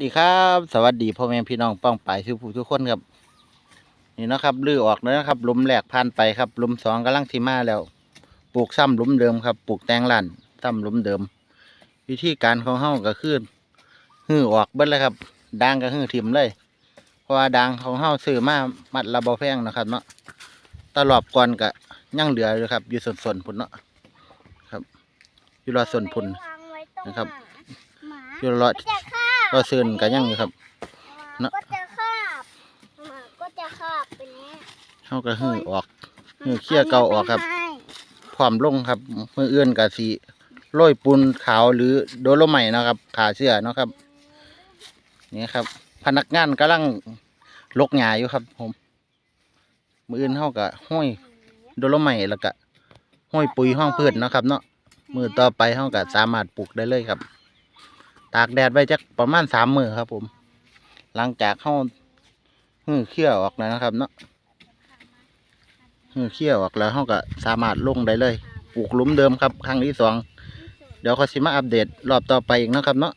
ดีครับ สวัสดีพ่อแม่พี่น้องป้องปายทุกผู้ทุกคนครับนี่เนาะครับลือออกแล้วนะครับหลุมแรกผ่านไปครับหลุมสองกำลังที่มาแล้วปลูกซ้ำหลุมเดิมครับปลูกแตงลั่นซ้ำหลุมเดิม วิธีการของเฮาก็คือหื้อออกเบิดเลยครับด่างก็หื้อถิ่มเลย เพราะว่าด่างของเฮาซื้อมามัดละบ่แพงนะครับเนาะตลอบก่อนก็ยังเหลืออยู่ครับ อยู่ส่วนๆพุ่นเนาะครับ อยู่รอส่วนพุ่นนะครับหมาอยู่รอ ก็จะคาบรอซื่นก็ยังอยู่ครับ หมาก็จะคาบหมาก็จะคาบเป็นนี้เฮาก็หื้อออกหื้อเขี้ยเก่าออกครับให้พร้อมลงครับมือเอื้อนกับสีโรยปูนขาวหรือโดโลไมต์เนาะครับ ขาเสื้อเนาะครับ นี่ครับ พนักงานกำลังลกหญ้าอยู่ครับ ผม มืออื่นเฮาก็ห้อยโดโลไมต์แล้วก็ห้อยปุ๋ยห้องพืชเนาะครับ เนาะมือต่อไปเฮาก็สามารถปลูกได้เลยครับ ตากแดดไว้จักประมาณสามมือครับ ผม หลังจากเฮาหื้อเขี้ยวออกแล้วนะครับ เนาะหื้อเขี้ยวออกแล้วเขาก็สามารถลงได้เลยปลูกหลุมเดิมครับ ครั้งที่สองเดี๋ยวเขอสิมาอัปเดตรอบต่อไปอีกนะครับ เนาะ